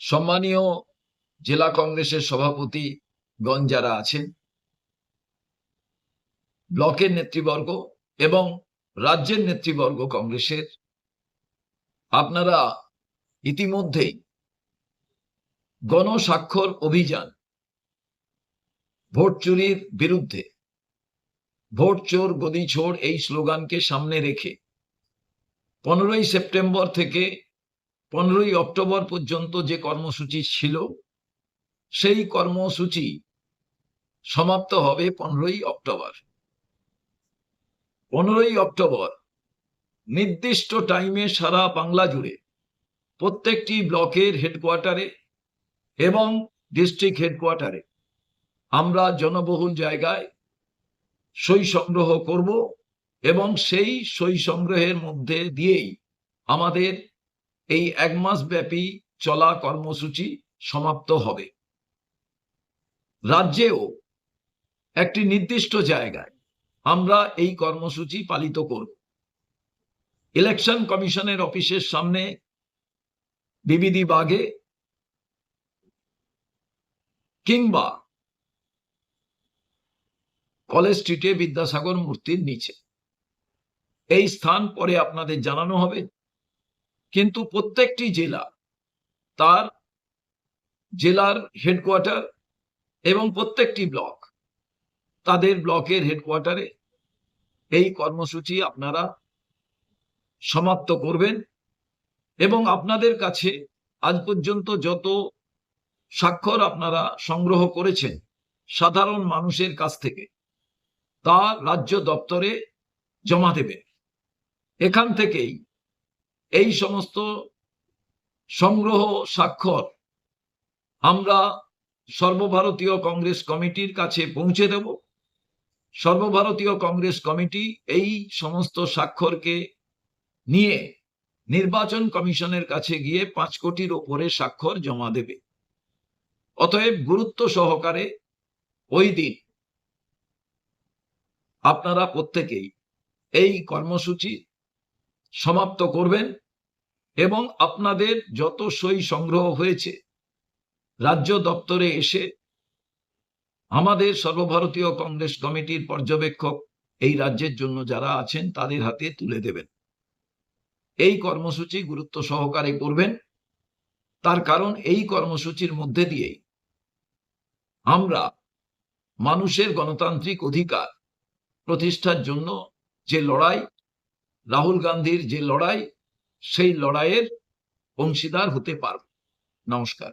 সম্মানীয় জেলা কংগ্রেসের সভাপতি গণ যারা আছেন, ব্লকের নেতৃবর্গ এবং রাজ্যের নেতৃবর্গ কংগ্রেসের, আপনারা ইতিমধ্যেই গণস্বাক্ষর অভিযান, ভোট চুরির বিরুদ্ধে, ভোট চোর গদি ছোড় এই স্লোগানকে সামনে রেখে পনেরোই সেপ্টেম্বর থেকে পনেরোই অক্টোবর পর্যন্ত যে কর্মসূচি ছিল, সেই কর্মসূচি সমাপ্ত হবে পনেরোই অক্টোবর। পনেরোই অক্টোবর, নির্দিষ্ট টাইমে সারা বাংলা জুড়ে প্রত্যেকটি ব্লকের হেডকোয়ার্টারে এবং ডিস্ট্রিক্ট হেডকোয়ার্টারে আমরা জনবহুল জায়গায় সই সংগ্রহ করব এবং সেই সই সংগ্রহের মধ্যে দিয়েই আমাদের এই এক মাস ব্যাপী চলা কর্মসূচি সমাপ্ত হবে। রাজ্যেও একটি নির্দিষ্ট জায়গায় আমরা এই কর্মসূচি পালিত করব। ইলেকশন কমিশনের অফিসের সামনে বিবিধি বাগে কিংবা কলেজ স্ট্রিটে বিদ্যাসাগর মূর্তির নিচে। এই স্থান পরে আপনাদের জানানো হবে। কিন্তু প্রত্যেকটি জেলা তার জেলার হেডকোয়ার্টার এবং প্রত্যেকটি ব্লক তাদের ব্লকের হেডকোয়ার্টারে এই কর্মসূচি আপনারা সমাপ্ত করবেন এবং আপনাদের কাছে আজ পর্যন্ত যত স্বাক্ষর আপনারা সংগ্রহ করেছেন সাধারণ মানুষের কাছ থেকে, তা রাজ্য দপ্তরে জমা দেবেন। এখান থেকেই এই সমস্ত সংগ্রহ স্বাক্ষর আমরা সর্বভারতীয় কংগ্রেস কমিটির কাছে পৌঁছে দেব। সর্বভারতীয় কংগ্রেস কমিটি এই সমস্ত স্বাক্ষরকে নিয়ে নির্বাচন কমিশনের কাছে গিয়ে পাঁচ কোটির ওপরে স্বাক্ষর জমা দেবে। অতএব গুরুত্ব সহকারে ওই দিন আপনারা প্রত্যেকেই এই কর্মসূচি সমাপ্ত করবেন এবং আপনাদের যত সই সংগ্রহ হয়েছে, রাজ্য দপ্তরে এসে আমাদের সর্বভারতীয় কংগ্রেস কমিটির পর্যবেক্ষক এই রাজ্যের জন্য যারা আছেন তাদের হাতে তুলে দেবেন। এই কর্মসূচি গুরুত্ব সহকারে করবেন। তার কারণ এই কর্মসূচির মধ্যে দিয়েই আমরা মানুষের গণতান্ত্রিক অধিকার প্রতিষ্ঠার জন্য যে লড়াই রাহুল গান্ধীর যে লড়াই সেই লড়াইয়ের অংশীদার হতে পারব। নমস্কার।